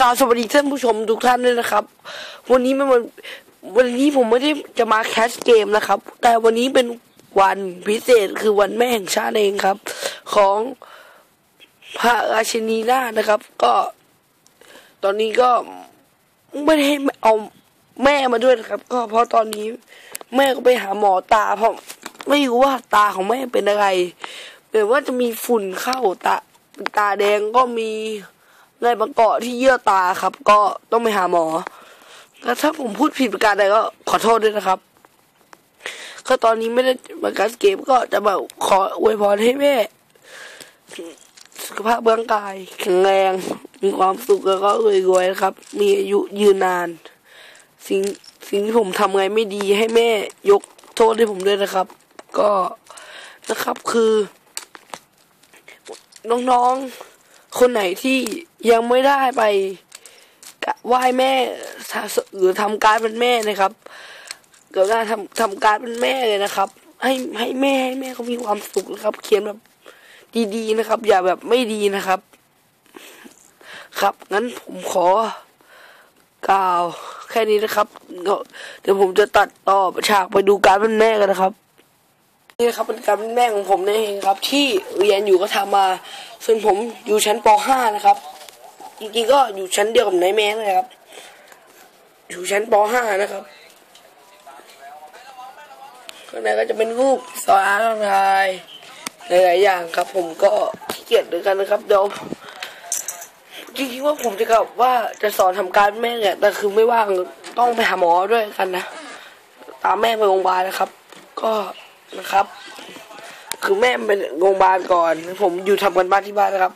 กล่าวสวัสดีท่านผู้ชมทุกท่านด้วยนะครับ วันนี้ไม่วันวันนี้ผมไม่ได้จะมาแคสเกมนะครับ แต่วันนี้เป็นวันพิเศษคือวันแม่แห่งชาติเองครับ ของพระราชินีนานะครับ ก็ ตอนนี้ก็ไม่ได้เอาแม่มาด้วยนะครับ ก็เพราะตอนนี้ แม่ก็ไปหาหมอตาเพราะไม่รู้ว่าตาของแม่เป็นอะไรเหมือนว่าจะมีฝุ่นเข้าตาตาแดงก็มี ไรมาเกาะที่เยื่อตาครับ ก็ต้องไปหาหมอแล้วถ้าผมพูดผิดประการใดก็ขอโทษด้วยนะครับ ก็ตอนนี้ไม่ได้มาการเกมก็จะแบบขออวยพรให้แม่สุขภาพร่างกายแข็งแรง มีความสุขแล้วก็รวยๆนะครับ มีอายุยืนนาน สิ่งสิ่งที่ผมทำไงไม่ดีให้แม่ยกโทษให้ผมด้วยนะครับ ก็นะครับคือ น้องๆ คนไหนที่ยังไม่ได้ไปไหว้แม่หรือทำการเป็นแม่นะครับเกิดการทำทำการเป็นแม่เลยนะครับ ให้ให้แม่ให้แม่เขามีความสุขนะครับ เขียนแบบดีๆนะครับ อย่าแบบไม่ดีนะครับ ครับงั้นผมขอกล่าวแค่นี้นะครับเดี๋ยวผมจะตัดต่อฉากไปดูการเป็นแม่กันนะครับ นี่นะครับเป็นการเป็นแม่ของผมนั่เองครับ ที่เรียนอยู่ก็ทำมา ส่วนผมอยู่ชั้นป .5 นะครับ จริงๆก็อยู่ชั้นเดียวกับนายแม่เลยครับ อยู่ชั้นป .5 นะครับข้างในก็จะเป็นรูปสอนอ่านอไลน์หลายๆอย่างครับ ผมก็ขี้เกียจด้วยกันนะครับเดี๋ยวจริงๆว่าผมจะกลับว่าจะสอนทำการแม่เนี่ยแต่คือไม่ว่างต้องไปหาหมอด้วยกันนะ ตามแม่ไปโรงพยาบาลนะครับ ก็นะครับ คือแม่เป็นโรงพยาบาลก่อน ผมอยู่ทำกันบ้านที่บ้านนะครับ